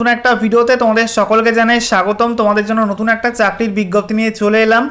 নতুন একটা ভিডিওতে তোমাদের সকলকে জানাই স্বাগতম। তোমাদের জন্য নতুন একটা চাকরির বিজ্ঞপ্তি নিয়ে চলে এলাম।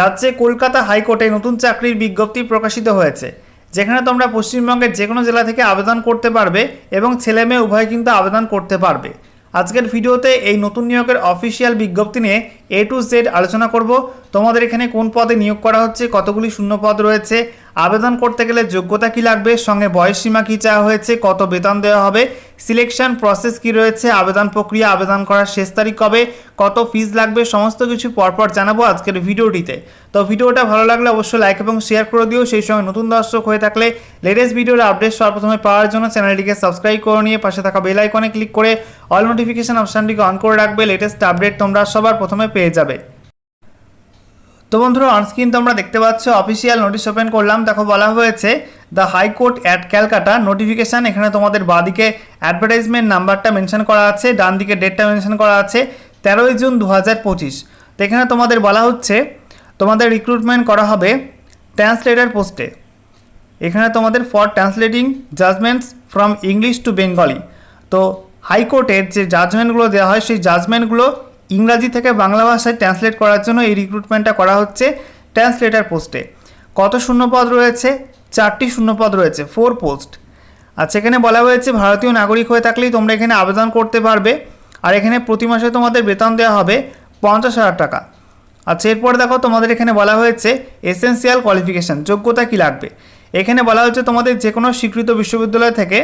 রাজ্যে কলকাতা হাইকোর্টে নতুন চাকরির বিজ্ঞপ্তি প্রকাশিত হয়েছে, যেখানে তোমরা পশ্চিমবঙ্গের যে কোনো জেলা থেকে আবেদন করতে পারবে এবং ছেলে মেয়ে উভয় কিন্তু আবেদন করতে পারবে। আজকের ভিডিওতে এই নতুন নিয়োগের অফিসিয়াল বিজ্ঞপ্তি নিয়ে এ টু জেড আলোচনা করব। তোমাদের এখানে কোন পদে নিয়োগ করা হচ্ছে? কতগুলি শূন্য পদ রয়েছে? আবেদন করতে গেলে যোগ্যতা কি লাগবে? সঙ্গে বয়স সীমা কী চাওয়া হয়েছে? কত বেতন দেওয়া হবে? সিলেকশন প্রসেস কি রয়েছে? আবেদন প্রক্রিয়া, আবেদন করার শেষ তারিখ কবে? কত ফিজ লাগবে? সমস্ত কিছু পরপর জানাব আজকের ভিডিওটিতে। তো ভিডিওটা ভালো লাগলে অবশ্যই লাইক এবং শেয়ার করে দিও। সেই সঙ্গে নতুন দর্শক হয়ে থাকলে লেটেস্ট ভিডিওর আপডেট সর্বপ্রথমে পাওয়ার জন্য চ্যানেলটিকে সাবস্ক্রাইব করে নিয়ে পাশে থাকা বেল আইকনে ক্লিক করে অল নোটিফিকেশন অপশানটিকে অন করে রাখবে। লেটেস্ট আপডেট তোমরা সবার প্রথমে পেয়ে যাবে। তো বন্ধুরা অনস্ক্রিন তোমরা দেখতে পাচ্ছ অফিসিয়াল নোটিশ ওপেন করলাম। দেখো, বলা হয়েছে the high court at Calcutta notification এখানে তোমাদের বাদিকে অ্যাডভার্টাইজমেন্ট নাম্বারটা মেনশন করা আছে ডান দিকে ডেটটা মেনশন করা আছে, তেরোই জুন দু হাজার পঁচিশ। তো এখানে তোমাদের বলা হচ্ছে, তোমাদের রিক্রুটমেন্ট করা হবে ট্রান্সলেটার পোস্টে এখানে তোমাদের for translating judgments from English to Bengali তো হাইকোর্টের যে জাজমেন্টগুলো দেওয়া হয়, সেই জাজমেন্টগুলো ইংরাজি থেকে বাংলা ভাষায় ট্রান্সলেট করার জন্য এই রিক্রুটমেন্টটা করা হচ্ছে ট্রান্সলেটার পোস্টে কত শূন্যপদ রয়েছে? চারটি শূন্যপদ রয়েছে ফোর পোস্ট আর সেখানে বলা হয়েছে ভারতীয় নাগরিক হয়ে থাকলেই তোমরা এখানে আবেদন করতে পারবে। আর এখানে প্রতি মাসে তোমাদের বেতন দেওয়া হবে পঞ্চাশ হাজার টাকা। আচ্ছা এরপরে দেখো তোমাদের এখানে বলা হয়েছে এসেন্সিয়াল কোয়ালিফিকেশান যোগ্যতা কী লাগবে? এখানে বলা হচ্ছে তোমাদের যে কোনো স্বীকৃত বিশ্ববিদ্যালয় থেকে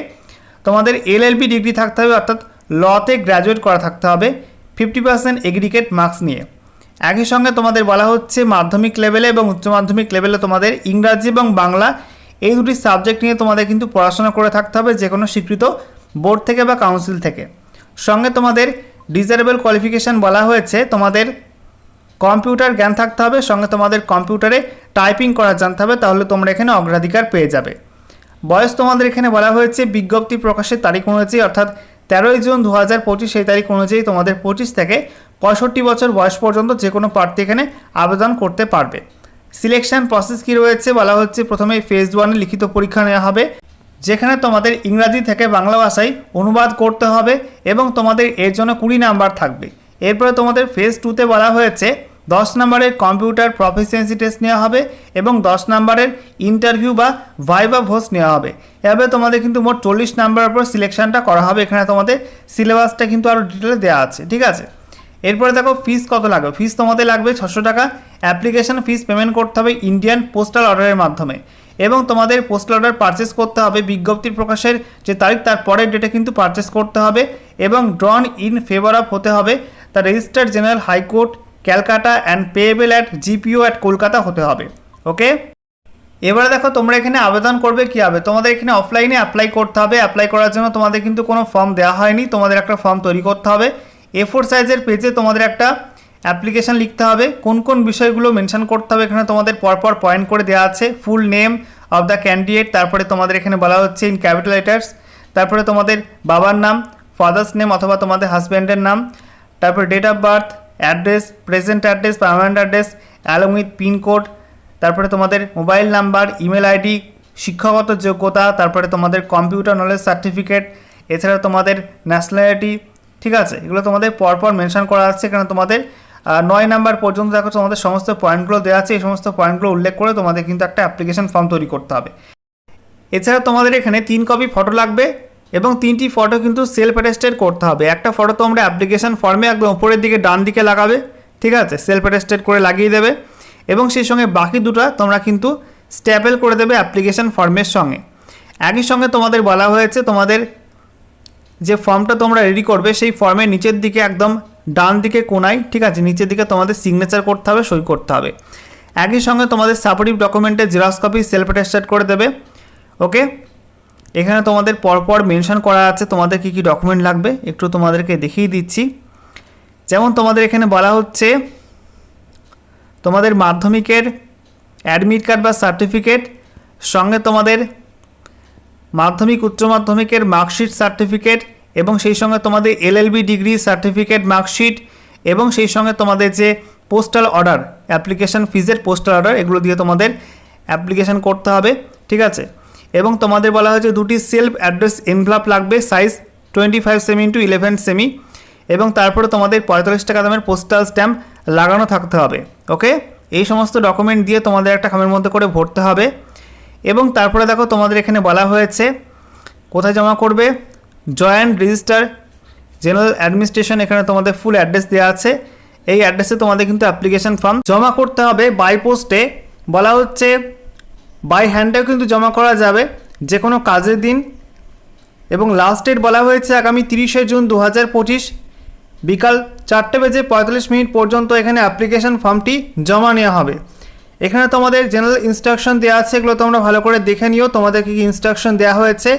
তোমাদের এলএলবি ডিগ্রি থাকতে হবে, অর্থাৎ লতে গ্র্যাজুয়েট করা থাকতে হবে। ফিফটি পার্সেন্ট এগ্রিগেট মার্কস নিয়ে। একই সঙ্গে তোমাদের বলা হচ্ছে মাধ্যমিক লেভেলে এবং উচ্চ মাধ্যমিক লেভেলে তোমাদের ইংরাজি এবং বাংলা এই দুটি সাবজেক্ট নিয়ে তোমাদের কিন্তু পড়াশোনা করে থাকতে হবে যে কোনো স্বীকৃত বোর্ড থেকে বা কাউন্সিল থেকে। সঙ্গে তোমাদের ডিজারেবল কোয়ালিফিকেশান বলা হয়েছে, তোমাদের কম্পিউটার জ্ঞান থাকতে হবে, সঙ্গে তোমাদের কম্পিউটারে টাইপিং করা জানতে হবে, তাহলে তোমরা এখানে অগ্রাধিকার পেয়ে যাবে। বয়স তোমাদের এখানে বলা হয়েছে, বিজ্ঞপ্তি প্রকাশের তারিখ অনুযায়ী, অর্থাৎ তেরোই জুন দু হাজার পঁচিশ সেই তারিখ অনুযায়ী তোমাদের পঁচিশ থেকে পঁয়ষট্টি বছর বয়স পর্যন্ত যে কোনো প্রার্থী এখানে আবেদন করতে পারবে। সিলেকশন প্রসেস কী রয়েছে বলা হচ্ছে প্রথমে ফেজ ওয়ানে লিখিত পরীক্ষা নেওয়া হবে, যেখানে তোমাদের ইংরাজি থেকে বাংলা ভাষায় অনুবাদ করতে হবে এবং তোমাদের এর জন্য কুড়ি নাম্বার থাকবে। এরপরে তোমাদের ফেজ টুতে বলা হয়েছে দশ নম্বরের কম্পিউটার প্রফিসিয়েন্সি টেস্ট নেওয়া হবে এবং দশ নম্বরের ইন্টারভিউ বা ভাইবা ভোজ নেওয়া হবে। এভাবে তোমাদের কিন্তু মোট চল্লিশ নম্বরের উপর সিলেকশনটা করা হবে। এখানে তোমাদের সিলেবাসটা কিন্তু আরও ডিটেলে দেওয়া আছে, ঠিক আছে? এরপরে দেখো ফিস কত লাগবে? ফিস তোমাদের লাগবে ছশো টাকা। অ্যাপ্লিকেশন ফিস পেমেন্ট করতে হবে ইন্ডিয়ান পোস্টাল অর্ডারের মাধ্যমে। এবং তোমাদের পোস্টাল অর্ডার পারচেস করতে হবে বিজ্ঞপ্তি প্রকাশের যে তারিখ, তার পরের ডেটে কিন্তু পারচেস করতে হবে এবং ড্রন ইন ফেভার অফ হতে হবে। The registered general high court Calcutta and payable at GPO at Kolkata হতে হবে ওকে এবারে দেখো তোমরা এখানে আবেদন করবে কী হবে? তোমাদের এখানে অফলাইনে অ্যাপ্লাই করতে হবে। অ্যাপ্লাই করার জন্য তোমাদের কিন্তু কোনো ফর্ম দেওয়া হয়নি। তোমাদের একটা ফর্ম তৈরি করতে হবে। এ ফোর সাইজের পেজে তোমাদের একটা অ্যাপ্লিকেশান লিখতে হবে। কোন কোন বিষয়গুলো মেনশন করতে হবে এখানে তোমাদের পরপর পয়েন্ট করে দেওয়া আছে। Full name of the candidate তারপরে তোমাদের এখানে বলা হচ্ছে ইন ক্যাপিটাল লেটার্স তারপরে তোমাদের বাবার নাম ফাদার্স নেম অথবা তোমাদের হাজব্যান্ডের নাম তারপরে date of birth address present address permanent address along with pin code তারপরে তোমাদের মোবাইল নাম্বার ইমেল আইডি শিক্ষাগত যোগ্যতা, তারপরে তোমাদের কম্পিউটার নলেজ সার্টিফিকেট এছাড়া তোমাদের ন্যাশনালিটি ঠিক আছে? এগুলো তোমাদের পরপর মেনশন করা আছে এখানে তোমাদের নয় নাম্বার পর্যন্ত দেখো তোমাদের সমস্ত পয়েন্টগুলো দেওয়া আছে, এই সমস্ত পয়েন্টগুলো উল্লেখ করে তোমাদের কিন্তু একটা অ্যাপ্লিকেশন ফর্ম তৈরি করতে হবে। এছাড়া তোমাদের এখানে তিন কপি ফটো লাগবে এবং তিনটি ফটো কিন্তু সেলফ অ্যাটেস্টেড করতে হবে। একটা ফটো তোমরা অ্যাপ্লিকেশন ফর্মে একদম উপরের দিকে ডান দিকে লাগাবে, ঠিক আছে? সেলফ অ্যাটেস্টেড করে লাগিয়ে দেবে এবং সেই সঙ্গে বাকি দুটো তোমরা কিন্তু স্ট্যাপেল করে দেবে অ্যাপ্লিকেশন ফর্মের সঙ্গে। একই সঙ্গে তোমাদের বলা হয়েছে তোমাদের যে ফর্মটা তোমরা রেডি করবে সেই ফর্মের নিচের দিকে একদম ডান দিকে কোনায়, ঠিক আছে? নিচের দিকে তোমাদের সিগনেচার করতে হবে, সই করতে হবে। একই সঙ্গে তোমাদের সাপোর্টিভ ডকুমেন্টের জেরক্স কপি সেলফ অ্যাটেস্টেড করে দেবে ওকে এখানে তোমাদের পরপর মেনশন করা আছে তোমাদের কী কী ডকুমেন্ট লাগবে। একটু তোমাদেরকে দেখিয়ে দিচ্ছি। যেমন তোমাদের এখানে বলা হচ্ছে, তোমাদের মাধ্যমিকের অ্যাডমিট কার্ড বা সার্টিফিকেট সঙ্গে তোমাদের মাধ্যমিক, উচ্চ মাধ্যমিকের মার্কশিট সার্টিফিকেট এবং সেই সঙ্গে তোমাদের এলএলবি ডিগ্রি সার্টিফিকেট মার্কশিট এবং সেই সঙ্গে তোমাদের যে পোস্টাল অর্ডার অ্যাপ্লিকেশন ফিজের পোস্টাল অর্ডার এগুলো দিয়ে তোমাদের অ্যাপ্লিকেশন করতে হবে। ঠিক আছে? এবং তোমাদের বলা হয়েছে দুটি সেলফ অ্যাড্রেস এনভেলপ লাগবে size twenty five semi into eleven semi এবং তারপরে তোমাদের পঁয়তাল্লিশ টাকা দামের পোস্টাল স্ট্যাম্প লাগানো থাকতে হবে ওকে এই সমস্ত ডকুমেন্ট দিয়ে তোমাদের একটা খামের মধ্যে করে ভরতে হবে এবং তারপরে দেখো তোমাদের এখানে বলা হয়েছে কোথায় জমা করবে জয়েন্ট রেজিস্টার জেনারেল অ্যাডমিনিস্ট্রেশন এখানে তোমাদের ফুল অ্যাড্রেস দেওয়া আছে, এই অ্যাড্রেসে তোমাদের কিন্তু অ্যাপ্লিকেশন ফর্ম জমা করতে হবে বাই পোস্টে বলা হচ্ছে বাই হ্যান্ডেও কিন্তু জমা করা যাবে। যে কোনো কাজের দিন। এবং লাস্ট ডেট বলা হয়েছে আগামী তিরিশে জুন দু হাজার পঁচিশ। বিকাল চারটে বেজে পঁয়তাল্লিশ মিনিট পর্যন্ত এখানে অ্যাপ্লিকেশন ফর্মটি জমা নেওয়া হবে। এখানে তোমাদের জেনারেল ইনস্ট্রাকশন দেওয়া আছে, এগুলো তোমরা ভালো করে দেখে নিও, তোমাদের কী কী ইনস্ট্রাকশন দেওয়া হয়েছে।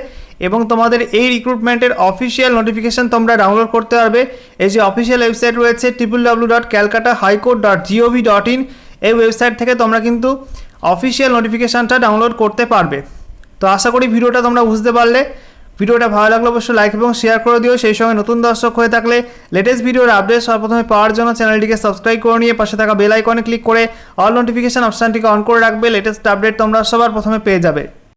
এবং তোমাদের এই রিক্রুটমেন্টের অফিসিয়াল নোটিফিকেশান তোমরা ডাউনলোড করতে পারবে। এই যে অফিসিয়াল ওয়েবসাইট রয়েছে triple W dot Calcutta high court dot G O V dot in এই ওয়েবসাইট থেকে তোমরা কিন্তু অফিসিয়াল নোটিফিকেশানটা ডাউনলোড করতে পারবে। তো আশা করি ভিডিওটা তোমরা বুঝতে পারলে। ভিডিওটা ভালো লাগলে অবশ্যই লাইক এবং শেয়ার করে দিও। সেই সঙ্গে নতুন দর্শক হয়ে থাকলে লেটেস্ট ভিডিওর আপডেট সর্বপ্রথমে পাওয়ার জন্য চ্যানেলটিকে সাবস্ক্রাইব করে নিয়ে পাশে থাকা বেল আইকনে ক্লিক করে অল নোটিফিকেশান অপশানটিকে অন করে রাখবে। লেটেস্ট আপডেট তোমরা সবার প্রথমে পেয়ে যাবে।